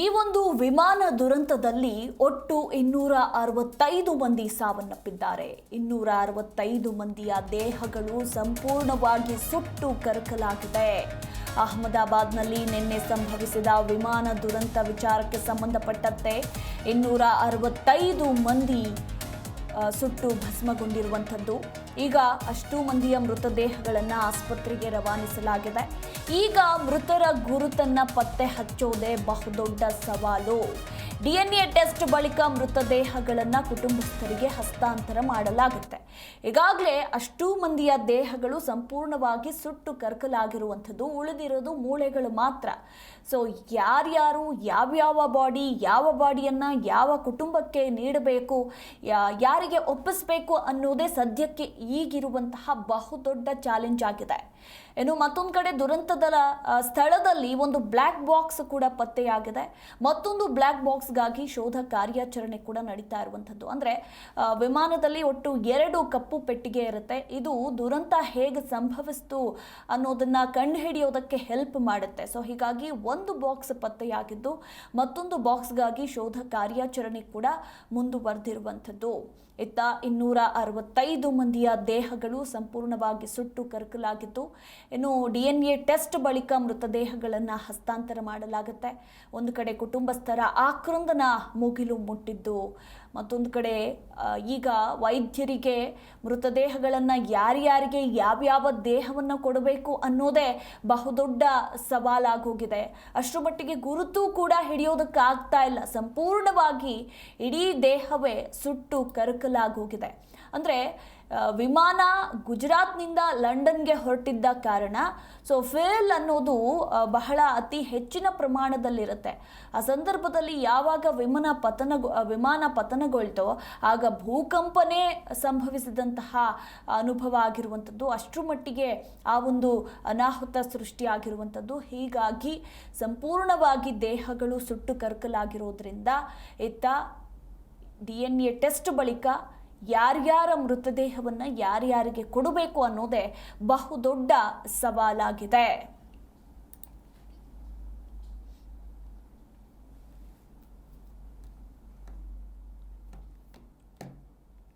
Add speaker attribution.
Speaker 1: ಈ ಒಂದು ವಿಮಾನ ದುರಂತದಲ್ಲಿ ಒಟ್ಟು ಇನ್ನೂರ ಅರವತ್ತೈದು ಮಂದಿ ಸಾವನ್ನಪ್ಪಿದ್ದಾರೆ. ಇನ್ನೂರ ಅರವತ್ತೈದು ಮಂದಿಯ ದೇಹಗಳು ಸಂಪೂರ್ಣವಾಗಿ ಸುಟ್ಟು ಕರಕಲಾಗಿದೆ. ಅಹಮದಾಬಾದ್ನಲ್ಲಿ ನಿನ್ನೆ ಸಂಭವಿಸಿದ ವಿಮಾನ ದುರಂತ ವಿಚಾರಕ್ಕೆ ಸಂಬಂಧಪಟ್ಟಂತೆ ಇನ್ನೂರ ಅರವತ್ತೈದು ಮಂದಿ ಸುಟ್ಟು ಭಸ್ಮಗೊಂಡಿರುವಂಥದ್ದು. ಈಗ ಅಷ್ಟು ಮಂದಿಯ ಮೃತದೇಹಗಳನ್ನು ಆಸ್ಪತ್ರೆಗೆ ರವಾನಿಸಲಾಗಿದೆ. ಈಗ ಮೃತರ ಗುರುತನ್ನ ಪತ್ತೆ ಹಚ್ಚೋದೇ ಬಹುದೊಡ್ಡ ಸವಾಲು. ಡಿಎನ್ಎ ಟೆಸ್ಟ್ ಬಳಿಕ ಮೃತದೇಹಗಳನ್ನು ಕುಟುಂಬಸ್ಥರಿಗೆ ಹಸ್ತಾಂತರ ಮಾಡಲಾಗುತ್ತೆ. ಈಗಾಗಲೇ ಅಷ್ಟೂ ಮಂದಿಯ ದೇಹಗಳು ಸಂಪೂರ್ಣವಾಗಿ ಸುಟ್ಟು ಕರಕಲಾಗಿರುವಂಥದ್ದು, ಉಳಿದಿರೋದು ಮೂಳೆಗಳು ಮಾತ್ರ. ಸೊ ಯಾರ್ಯಾರು, ಯಾವ್ಯಾವ ಬಾಡಿ, ಯಾವ ಬಾಡಿಯನ್ನು ಯಾವ ಕುಟುಂಬಕ್ಕೆ ನೀಡಬೇಕು ಯಾರಿಗೆ ಒಪ್ಪಿಸಬೇಕು ಅನ್ನೋದೇ ಸದ್ಯಕ್ಕೆ ಈಗಿರುವಂತಹ ಬಹುದೊಡ್ಡ ಚಾಲೆಂಜ್ ಆಗಿದೆ. ಇನ್ನು ಮತ್ತೊಂದು ಕಡೆ ದುರಂತದ ಆ, ಸ್ಥಳದಲ್ಲಿ ಒಂದು ಬ್ಲ್ಯಾಕ್ ಬಾಕ್ಸ್ ಕೂಡ ಪತ್ತೆಯಾಗಿದೆ. ಮತ್ತೊಂದು ಬ್ಲ್ಯಾಕ್ ಬಾಕ್ಸ್ಗಾಗಿ ಶೋಧ ಕಾರ್ಯಾಚರಣೆ ಕೂಡ ನಡೀತಾ ಇರುವಂಥದ್ದು. ಅಂದರೆ ವಿಮಾನದಲ್ಲಿ ಒಟ್ಟು ಎರಡು ಕಪ್ಪು ಪೆಟ್ಟಿಗೆ ಇರುತ್ತೆ. ಇದು ದುರಂತ ಹೇಗೆ ಸಂಭವಿಸ್ತು ಅನ್ನೋದನ್ನ ಕಂಡುಹಿಡಿಯೋದಕ್ಕೆ ಹೆಲ್ಪ್ ಮಾಡುತ್ತೆ. ಸೊ ಹೀಗಾಗಿ ಒಂದು ಬಾಕ್ಸ್ ಪತ್ತೆಯಾಗಿದ್ದು ಮತ್ತೊಂದು ಬಾಕ್ಸ್ಗಾಗಿ ಶೋಧ ಕಾರ್ಯಾಚರಣೆ ಕೂಡ ಮುಂದುವರೆದಿರುವಂಥದ್ದು. ಇತ್ತ ಇನ್ನೂರ ಅರವತ್ತೈದು ಮಂದಿಯ ದೇಹಗಳು ಸಂಪೂರ್ಣವಾಗಿ ಸುಟ್ಟು ಕರಕಲಾಗಿದ್ದು ಇನ್ನು ಡಿ ಎನ್ ಎ ಟೆಸ್ಟ್ ಬಳಿಕ ಮೃತದೇಹಗಳನ್ನು ಹಸ್ತಾಂತರ ಮಾಡಲಾಗುತ್ತೆ. ಒಂದು ಕಡೆ ಕುಟುಂಬಸ್ಥರ ಆಕ್ರಂದನ ಮುಗಿಲು ಮುಟ್ಟಿದ್ದು, ಮತ್ತೊಂದು ಕಡೆ ಈಗ ವೈದ್ಯರಿಗೆ ಮೃತದೇಹಗಳನ್ನು ಯಾರ್ಯಾರಿಗೆ ಯಾವ್ಯಾವ ದೇಹವನ್ನು ಕೊಡಬೇಕು ಅನ್ನೋದೇ ಬಹುದೊಡ್ಡ ಸವಾಲಾಗೋಗಿದೆ. ಅಷ್ಟರ ಮಟ್ಟಿಗೆ ಗುರುತು ಕೂಡ ಹಿಡಿಯೋದಕ್ಕಾಗ್ತಾ ಇಲ್ಲ. ಸಂಪೂರ್ಣವಾಗಿ ಇಡೀ ದೇಹವೇ ಸುಟ್ಟು ಕರಕಲಾಗೋಗಿದೆ. ಅಂದರೆ ವಿಮಾನ ಗುಜರಾತ್ನಿಂದ ಲಂಡನ್ಗೆ ಹೊರಟಿದ್ದ ಕಾರಣ ಸೊ ಫೇಲ್ ಅನ್ನೋದು ಬಹಳ ಅತಿ ಹೆಚ್ಚಿನ ಪ್ರಮಾಣದಲ್ಲಿರುತ್ತೆ. ಆ ಸಂದರ್ಭದಲ್ಲಿ ಯಾವಾಗ ವಿಮಾನ ಪತನ ವಿಮಾನ ಪತನಗೊಳ್ತೋ, ಆಗ ಭೂಕಂಪನೇ ಸಂಭವಿಸಿದಂತಹ ಅನುಭವ ಆಗಿರುವಂಥದ್ದು ಅಷ್ಟರ ಮಟ್ಟಿಗೆ ಆ ಒಂದು ಅನಾಹುತ ಸೃಷ್ಟಿಯಾಗಿರುವಂಥದ್ದು ಹೀಗಾಗಿ ಸಂಪೂರ್ಣವಾಗಿ ದೇಹಗಳು ಸುಟ್ಟು ಕರ್ಕಲಾಗಿರೋದ್ರಿಂದ, ಇತ್ತ ಡಿ ಎನ್ ಎ ಟೆಸ್ಟ್ ಬಳಿಕ ಯಾರ್ಯಾರ ಮೃತದೇಹವನ್ನು ಯಾರ್ಯಾರಿಗೆ ಕೊಡಬೇಕು ಅನ್ನೋದೇ ಬಹುದೊಡ್ಡ ಸವಾಲಾಗಿದೆ.